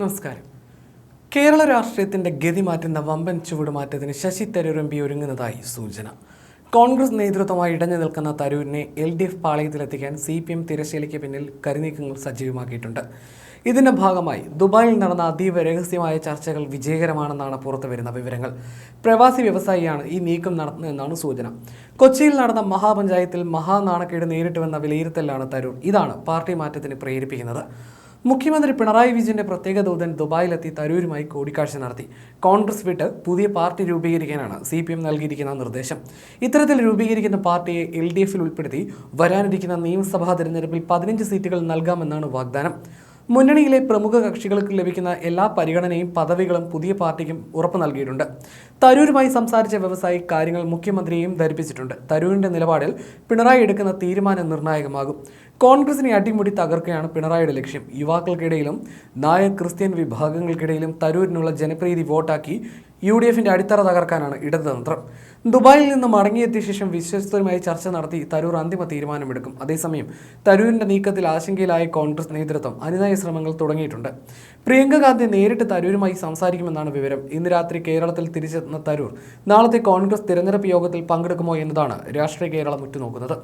നമസ്കാരം. കേരള രാഷ്ട്രീയത്തിന്റെ ഗതി മാറ്റുന്ന വമ്പൻ ചുവടുമാറ്റത്തിന് ശശി തരൂർ എം പി ഒരുങ്ങുന്നതായി സൂചന. കോൺഗ്രസ് നേതൃത്വമായി ഇടഞ്ഞു നിൽക്കുന്ന തരൂരിനെ എൽ ഡി എഫ് പാളയത്തിലെത്തിക്കാൻ സി പി എം തിരശ്ശേലിക്ക് പിന്നിൽ കരുനീക്കങ്ങൾ സജീവമാക്കിയിട്ടുണ്ട്. ഇതിന്റെ ഭാഗമായി ദുബായിൽ നടന്ന അതീവ രഹസ്യമായ ചർച്ചകൾ വിജയകരമാണെന്നാണ് പുറത്തുവരുന്ന വിവരങ്ങൾ. പ്രവാസി വ്യവസായിയാണ് ഈ നീക്കം നടത്തുന്നതെന്നാണ് സൂചന. കൊച്ചിയിൽ നടന്ന മഹാപഞ്ചായത്തിൽ മഹാനാണക്കേട് നേരിട്ടുവെന്ന വിലയിരുത്തലാണ് തരൂർ. ഇതാണ് പാർട്ടി മാറ്റത്തിന് പ്രേരിപ്പിക്കുന്നത്. മുഖ്യമന്ത്രി പിണറായി വിജയന്റെ പ്രത്യേക ദൂതൻ ദുബായിലെത്തി തരൂരുമായി കൂടിക്കാഴ്ച നടത്തി. കോൺഗ്രസ് വിട്ട് പുതിയ പാർട്ടി രൂപീകരിക്കാനാണ് സി പി എം നൽകിയിരിക്കുന്ന നിർദ്ദേശം. ഇത്തരത്തിൽ രൂപീകരിക്കുന്ന പാർട്ടിയെ എൽ ഡി എഫിൽ ഉൾപ്പെടുത്തി വരാനിരിക്കുന്ന നിയമസഭാ തെരഞ്ഞെടുപ്പിൽ പതിനഞ്ച് സീറ്റുകൾ നൽകാമെന്നാണ് വാഗ്ദാനം. മുന്നണിയിലെ പ്രമുഖ കക്ഷികൾക്ക് ലഭിക്കുന്ന എല്ലാ പരിഗണനയും പദവികളും പുതിയ പാർട്ടിക്കും ഉറപ്പു നൽകിയിട്ടുണ്ട്. തരൂരുമായി സംസാരിച്ച വ്യവസായി കാര്യങ്ങൾ മുഖ്യമന്ത്രിയെയും ധരിപ്പിച്ചിട്ടുണ്ട്. തരൂരിന്റെ നിലപാടിൽ പിണറായി എടുക്കുന്ന തീരുമാനം നിർണായകമാകും. കോൺഗ്രസിനെ അടിമുടി തകർക്കുകയാണ് പിണറായിയുടെ ലക്ഷ്യം. യുവാക്കൾക്കിടയിലും നായർ ക്രിസ്ത്യൻ വിഭാഗങ്ങൾക്കിടയിലും തരൂരിനുള്ള ജനപ്രീതി വോട്ടാക്കി യു ഡി എഫിന്റെ അടിത്തറ തകർക്കാനാണ് ഇടതുതന്ത്രം. ദുബായിൽ നിന്ന് മടങ്ങിയെത്തിയ ശേഷം വിശ്വസ്തരുമായി ചർച്ച നടത്തി തരൂർ അന്തിമ തീരുമാനമെടുക്കും. അതേസമയം തരൂരിന്റെ നീക്കത്തിൽ ആശങ്കയിലായ കോൺഗ്രസ് നേതൃത്വം അനുനയ ശ്രമങ്ങൾ തുടങ്ങിയിട്ടുണ്ട്. പ്രിയങ്ക ഗാന്ധി നേരിട്ട് തരൂരുമായി സംസാരിക്കുമെന്നാണ് വിവരം. ഇന്ന് രാത്രി കേരളത്തിൽ തിരിച്ചെത്തുന്ന തരൂർ നാളത്തെ കോൺഗ്രസ് തിരഞ്ഞെടുപ്പ് യോഗത്തിൽ പങ്കെടുക്കുമോ എന്നതാണ് രാഷ്ട്രീയ കേരളം ഉറ്റുനോക്കുന്നത്.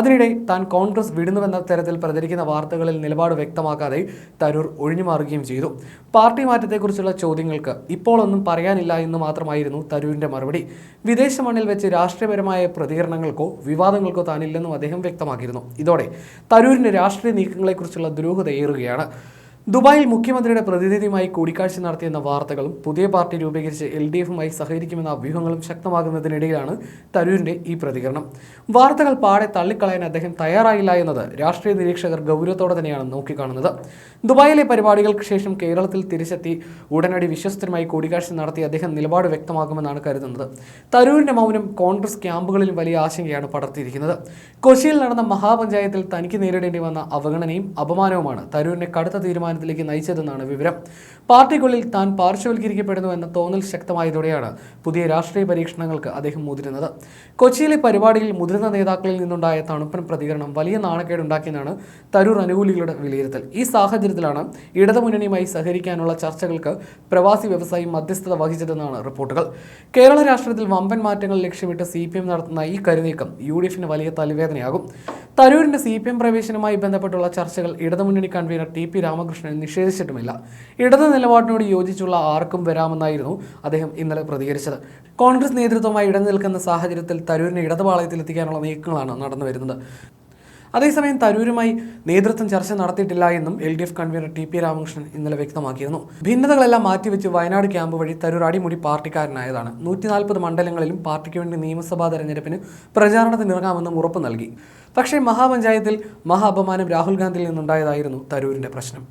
അതിനിടെ താൻ കോൺഗ്രസ് വിടുന്നുവെന്ന തരത്തിൽ പ്രചരിക്കുന്ന വാർത്തകളിൽ നിലപാട് വ്യക്തമാക്കാതെ തരൂർ ഒഴിഞ്ഞുമാറുകയും ചെയ്തു. പാർട്ടി മാറ്റത്തെക്കുറിച്ചുള്ള ചോദ്യങ്ങൾക്ക് ഇപ്പോൾ ഒന്നും പറയാനില്ല എന്ന് മാത്രമായിരുന്നു തരൂരിന്റെ മറുപടി. വിദേശ മണ്ണിൽ വെച്ച് രാഷ്ട്രീയപരമായ പ്രതികരണങ്ങൾക്കോ വിവാദങ്ങൾക്കോ താനില്ലെന്നും അദ്ദേഹം വ്യക്തമാക്കിയിരുന്നു. ഇതോടെ തരൂരിന്റെ രാഷ്ട്രീയ നീക്കങ്ങളെക്കുറിച്ചുള്ള ദുരൂഹത ഏറുകയാണ്. ദുബായിൽ മുഖ്യമന്ത്രിയുടെ പ്രതിനിധിയുമായി കൂടിക്കാഴ്ച നടത്തിയെന്ന വാർത്തകളും പുതിയ പാർട്ടി രൂപീകരിച്ച് എൽ ഡി എഫുമായി സഹകരിക്കുമെന്ന അഭ്യൂഹങ്ങളും ശക്തമാകുന്നതിനിടയിലാണ് തരൂരിന്റെ ഈ പ്രതികരണം. വാർത്തകൾ പാടെ തള്ളിക്കളയാൻ അദ്ദേഹം തയ്യാറായില്ല എന്നത് രാഷ്ട്രീയ നിരീക്ഷകർ ഗൗരവത്തോടെ തന്നെയാണ് നോക്കിക്കാണുന്നത്. ദുബായിലെ പരിപാടികൾക്ക് ശേഷം കേരളത്തിൽ തിരിച്ചെത്തി ഉടനടി വിശ്വസ്തരുമായി കൂടിക്കാഴ്ച നടത്തി അദ്ദേഹം നിലപാട് വ്യക്തമാകുമെന്നാണ് കരുതുന്നത്. തരൂരിന്റെ മൗനം കോൺഗ്രസ് ക്യാമ്പുകളിൽ വലിയ ആശങ്കയാണ് പടർത്തിയിരിക്കുന്നത്. കൊച്ചിയിൽ നടന്ന മഹാപഞ്ചായത്തിൽ തനിക്ക് നേരിടേണ്ടി വന്ന അവഗണനയും അപമാനവുമാണ് തരൂരിനെ കടുത്ത തീരുമാനത്തിലേക്ക് നയിച്ചതെന്നാണ് വിവരം. പാർട്ടിക്കുള്ളിൽ താൻ പാർശ്വവൽക്കരിക്കപ്പെടുന്നു എന്ന തോന്നൽ ശക്തമായതോടെയാണ് പുതിയ രാഷ്ട്രീയ പരീക്ഷണങ്ങൾക്ക് അദ്ദേഹം മുതിരുന്നത്. കൊച്ചിയിലെ പരിപാടിയിൽ മുതിർന്ന നേതാക്കളിൽ നിന്നുണ്ടായ തണുപ്പൻ പ്രതികരണം വലിയ നാണക്കേടുണ്ടാക്കിയെന്നാണ് തരൂർ അനുകൂലികളുടെ വിലയിരുത്തൽ. ഈ സാഹചര്യത്തിലാണ് ഇടതുമുന്നണിയുമായി സഹകരിക്കാനുള്ള ചർച്ചകൾക്ക് പ്രവാസി വ്യവസായി മധ്യസ്ഥത വഹിച്ചതെന്നാണ് റിപ്പോർട്ടുകൾ. കേരള രാഷ്ട്രീയത്തിൽ വമ്പൻ മാറ്റങ്ങൾ ലക്ഷ്യമിട്ട് സി നടത്തുന്ന ഈ കരുനീക്കം യു വലിയ തലവേദനയാകും. തരൂരിന്റെ സി പി എം പ്രവേശനവുമായി ബന്ധപ്പെട്ടുള്ള ചർച്ചകൾ ഇടതുമുന്നണി കൺവീനർ ടി പി രാമകൃഷ്ണൻ നിഷേധിച്ചിട്ടുമില്ല. ഇടതു നിലപാടിനോട് യോജിച്ചുള്ള ആർക്കും വരാമെന്നായിരുന്നു അദ്ദേഹം ഇന്നലെ പ്രതികരിച്ചത്. കോൺഗ്രസ് നേതൃത്വമായി ഇടനിൽക്കുന്ന നിൽക്കുന്ന സാഹചര്യത്തിൽ തരൂരിനെ ഇടതുപാളയത്തിലെത്തിക്കാനുള്ള നീക്കങ്ങളാണ് നടന്നു വരുന്നത് അതേസമയം തരൂരുമായി നേതൃത്വം ചർച്ച നടത്തിയിട്ടില്ല എന്നും L D F convener T P Ramakrishnan ഇന്നലെ വ്യക്തമാക്കിയിരുന്നു. ഭിന്നതകളെല്ലാം മാറ്റിവെച്ച് വയനാട് ക്യാമ്പ് വഴി തരൂർ അടിമുടി പാർട്ടിക്കാരനായതാണ്. നൂറ്റി നാൽപ്പത് മണ്ഡലങ്ങളിലും പാർട്ടിക്ക് വേണ്ടി നിയമസഭാ തെരഞ്ഞെടുപ്പിന് പ്രചാരണത്തിനിറങ്ങാമെന്നും ഉറപ്പ് നൽകി. പക്ഷേ മഹാപഞ്ചായത്തിൽ മഹാ അപമാനം രാഹുൽ ഗാന്ധിയിൽ നിന്നുണ്ടായതായിരുന്നു തരൂരിന്റെ പ്രശ്നം.